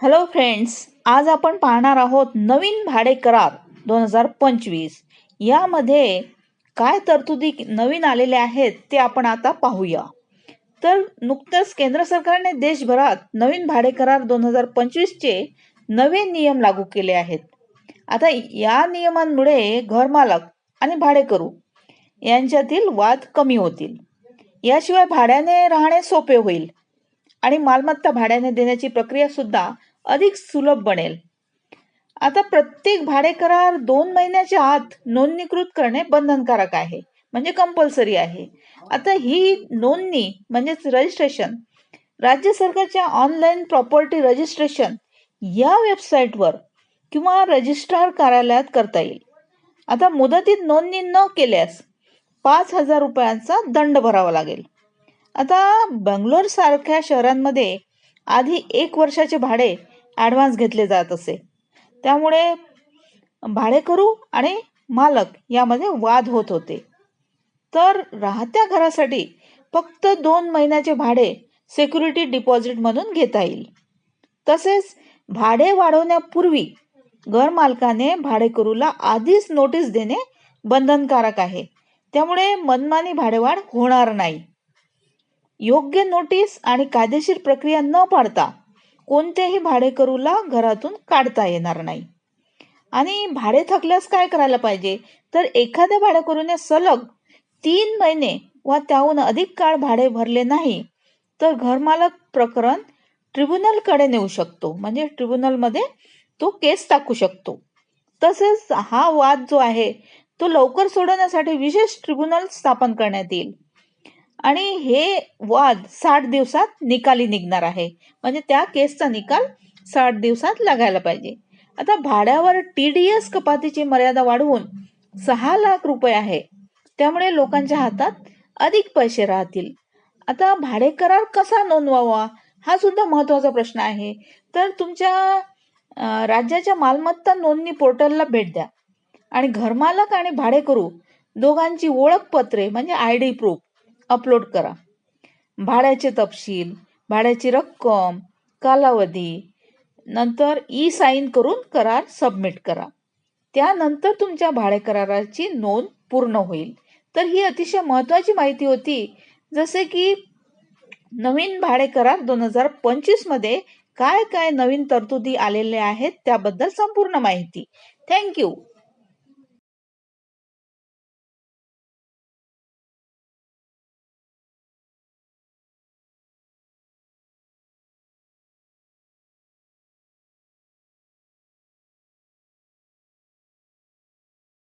Hello friends आज आपण पाहणार आहोत नवीन भाडे करार दोन हजार पंचवीस. यामध्ये काय तरतुदी नवीन आलेल्या आहेत ते आपण आता पाहूया. तर नुकतंच केंद्र सरकारने देशभरात नवीन भाडे करार दोन हजार पंचवीसचे नवे नियम लागू केले आहेत. आता या नियमांमुळे घरमालक आणि भाडेकरू यांच्यातील वाद कमी होतील. याशिवाय भाड्याने राहणे सोपे होईल आणि मालमत्ता भाड्याने देण्याची प्रक्रिया सुद्धा अधिक सुलभ बनेल. आता प्रत्येक भाडे करार दोन महिन्याच्या आत नोंदणीकृत करणे बंधनकारक आहे म्हणजे कंपल्सरी आहे. आता ही नोंदणी म्हणजेच रजिस्ट्रेशन राज्य सरकारच्या ऑनलाईन प्रॉपर्टी रजिस्ट्रेशन या वेबसाईटवर किंवा रजिस्ट्रार कार्यालयात करता येईल. आता मुदतीत नोंदणी न केल्यास पाच हजार रुपयांचा दंड भरावा लागेल. आता बंगलोर सारख्या शहरांमध्ये आधी एक वर्षाचे भाडे ॲडव्हान्स घेतले जात असे. त्यामुळे भाडेकरू आणि मालक यामध्ये वाद होत होते. तर राहत्या घरासाठी फक्त दोन महिन्याचे भाडे सिक्युरिटी डिपॉझिटमधून घेता येईल. तसेच भाडे वाढवण्यापूर्वी घरमालकाने भाडेकरूला आधीच नोटीस देणे बंधनकारक आहे. त्यामुळे मनमानी भाडेवाढ होणार नाही. योग्य नोटीस आणि कायदेशीर प्रक्रिया न पाडता कोणत्याही भाडेकरूला घरातून काढता येणार नाही. आणि भाडे थकल्यास काय करायला पाहिजे? तर एखाद्या भाडेकरूने सलग तीन महिने वा त्याहून अधिक काळ भाडे भरले नाही तर घरमालक प्रकरण ट्रिब्युनलकडे नेऊ शकतो. म्हणजे ट्रिब्युनलमध्ये तो केस टाकू शकतो. तसेच हा वाद जो आहे तो लवकर सोडवण्यासाठी विशेष ट्रिब्युनल स्थापन करण्यात येईल. आणि हे वाद साठ दिवसात निकाली निघणार आहे. म्हणजे त्या केसचा निकाल साठ दिवसात लागायला पाहिजे. आता भाड्यावर टी डी एस कपातीची मर्यादा वाढवून सहा लाख रुपये आहे. त्यामुळे लोकांच्या हातात अधिक पैसे राहतील. आता भाडे करार कसा नोंदवावा? हा सुद्धा महत्त्वाचा प्रश्न आहे. तर तुमच्या राज्याच्या मालमत्ता नोंदणी पोर्टलला भेट द्या. आणि घरमालक आणि भाडेकरू दोघांची ओळखपत्रे म्हणजे आय डी प्रूफ अपलोड करा. भाड्याचे तपशील भाड्याची रक्कम कालावधी नंतर ई साईन करून करार सबमिट करा. त्यानंतर तुमच्या भाडे कराराची नोंद पूर्ण होईल. तर ही अतिशय महत्त्वाची माहिती होती. जसे की नवीन भाडे करार दोन हजार पंचवीसमध्ये काय काय नवीन तरतुदी आलेल्या आहेत त्याबद्दल संपूर्ण माहिती. थँक्यू